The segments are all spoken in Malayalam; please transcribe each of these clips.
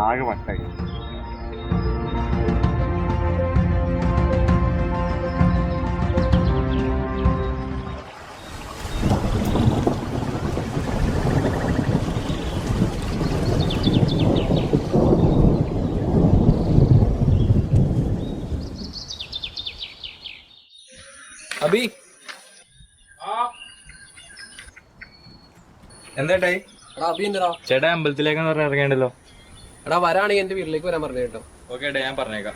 ആകെ വട്ടായി. അബി. എന്താട്ടായി എടാ അബി എന്തിനാ? ചേട്ടാ അമ്പലത്തിലേക്കെന്ന് പറഞ്ഞ ഇറങ്ങേണ്ടല്ലോ എടാ വരാണെങ്കിൽ എന്റെ വീട്ടിലേക്ക് വരാൻ പറഞ്ഞു കേട്ടോ. ഓക്കെ ഞാൻ പറഞ്ഞേക്കാം.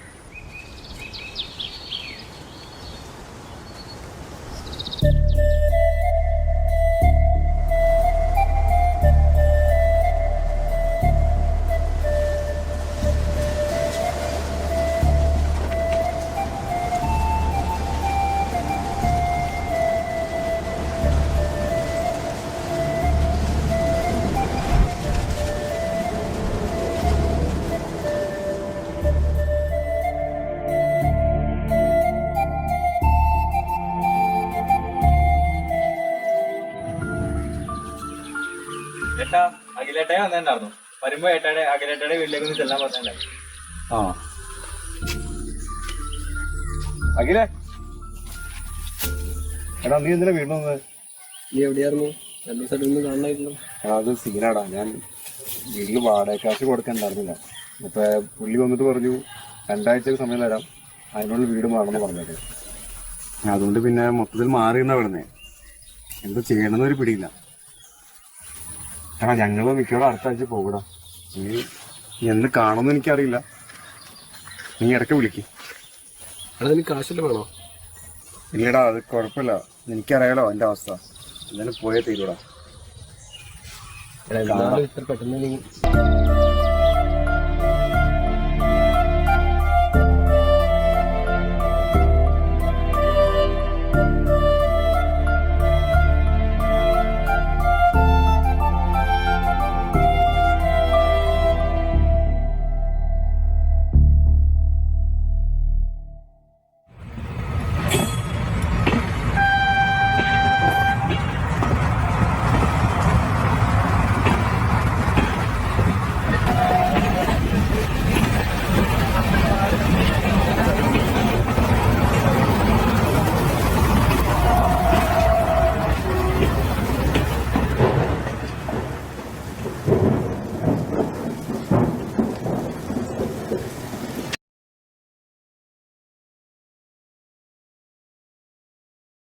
ഏട്ടാ അഖിലേട്ടയെ വന്നിട്ടുണ്ടായിരുന്നു. വരുമ്പോ ഏട്ടാടെ അഖിലേട്ടയുടെ വീട്ടിലേക്ക് ഒന്ന് ചെല്ലാൻ പറഞ്ഞിട്ടുണ്ടായിരുന്നു. ആ. അഖിലേ. എടാ നീ എന്തിനാ വീണ്ടും വന്നത്? നീ എവിടെയായിരുന്നു? രണ്ടു കാണാനില്ലല്ലോ എടാ, അത് സീനാടാ. ഞാൻ വീട്ടിൽ വാടക കാശ് കൊടുക്കണ്ടായിരുന്നില്ല. അപ്പൊ പുള്ളി വന്നിട്ട് പറഞ്ഞു രണ്ടാഴ്ചക്ക് സമയം തരാം. അതിനുള്ള വീട് മാറണമെന്ന് പറഞ്ഞത്. അതുകൊണ്ട് പിന്നെ മൊത്തത്തിൽ മാറി എന്നാ വിടുന്നേ. എന്താ ചെയ്യണമെന്ന് ഒരു പിടിയില്ല. എടാ ഞങ്ങൾ മിക്കവാറും അടുത്ത ആഴ്ച പോകടാ. നീ എന്ന് കാണുമെന്ന് എനിക്കറിയില്ല. നീ ഇടയ്ക്ക് വിളിക്ക്. അതിന് കാശില്ല വേണോ? ഇല്ലടാ അത് കുഴപ്പമില്ല. എനിക്കറിയാലോ എന്റെ അവസ്ഥ. എന്തായാലും പോയേ തീരൂടാ. പെട്ടെന്ന് നീ